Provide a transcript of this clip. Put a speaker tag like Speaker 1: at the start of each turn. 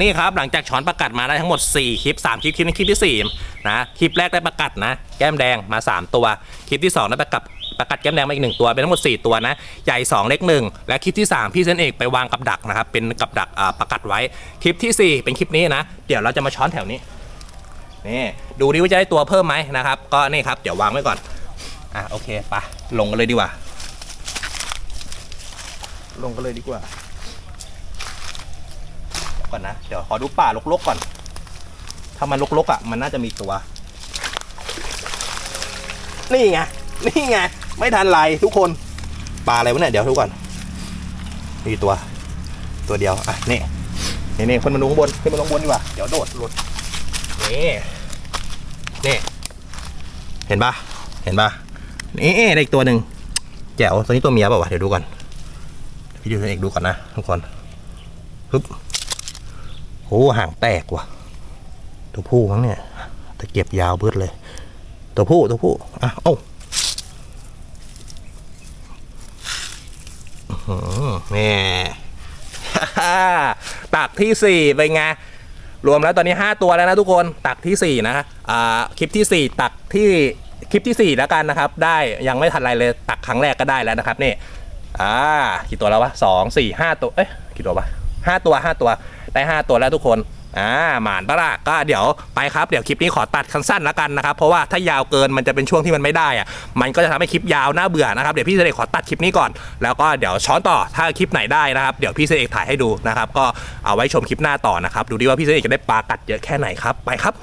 Speaker 1: นี่ครับหลังจากช้อนประกัดมาได้ทั้งหมด 4 คลิป 3 คลิปคลิปนี้คลิปที่ 4 นะ คลิปแรกได้ประกัดนะ แก้มแดงมา 3 ตัว คลิปที่ 2 ได้ประกัดประกัดแก้มแดงมาอีก 1 ตัว เป็นทั้งหมด 4 ตัวนะ ใหญ่ 2 เล็ก 1 และคลิปที่ 3 พี่เซนเอกไปวางกับดักนะครับ เป็นกับดักประกัดไว้ คลิปทีสี่4 เป็นคลิปนี้นะ เดี๋ยวเราจะมาช้อนแถวนี้ นี่ ดูดิว่าจะได้ตัวเพิ่มไหมนะครับ ก็นี่ครับ เดี๋ยววางไว้ก่อน อะโอเคไปลงกันเลยดีกว่า ลงกันเลยดีกว่า ก่อนนะ เดี๋ยวขอดูป่ารกๆก่อน ถ้ามันรกๆอะ มันน่าจะมีตัว นี่ไง นี่ไง ไม่ทันไรทุกคน ปลาอะไรวะเนี่ย เดี๋ยวทุกก่อนมีตัว ตัวเดียว อะ นี่ นี่นี่คนมาลงบนขึ้นมาลงบนดีกว่า เดี๋ยวโดดหลุด นี่ นี่ เห็นปะเห็นปะนี่ได้อีกตัวหนึ่งแจ๋วตัวนี้ตัวเมียเปล่าวะ เดี๋ยวดูก่อน พี่ดูเอกดูก่อนนะทุกคนปึ๊บ โอ้ห่างแตกว่ะ ตัวผู้มั้งเนี่ยตะเกียบยาวเบิดเลย ตัวผู้ตัวผู้อะเอ้าอื้อหือแม่ตักที่สี่เป็นไงรวมแล้วตอนนี้ 5 ตัวแล้วนะทุกคนตักที่ 4 นะอ่าคลิปที่ 4 ตักที่คลิปที่ 4 แล้วกันนะครับ ได้ยังไม่ทันไรเลยตักครั้งแรกก็ได้แล้วนะครับนี่อ่ากี่ตัวแล้ววะสองสี่ห้าตัวเอ๊ะกี่ตัววะห้าตัวห้าตัว ได้ห้าตัวแล้วทุกคนอ่าหมานปะละก็เดี๋ยวไปครับเดี๋ยวคลิปนี้ขอตัดสั้นละกันนะครับเพราะว่าถ้ายาวเกินมันจะเป็นช่วงที่มันไม่ได้อะมันก็จะทำให้คลิปยาวน่าเบื่อนะครับเดี๋ยวพี่เสด็จขอตัดคลิปนี้ก่อน แล้วก็เดี๋ยวช้อนต่อถ้าคลิปไหนได้นะครับเดี๋ยวพี่เสด็จถ่ายให้ดูนะครับก็เอาไว้ชมคลิปหน้าต่อนะครับดูดิว่าพี่เสด็จจะได้ปลากัดเยอะแค่ไหนครับไปครับ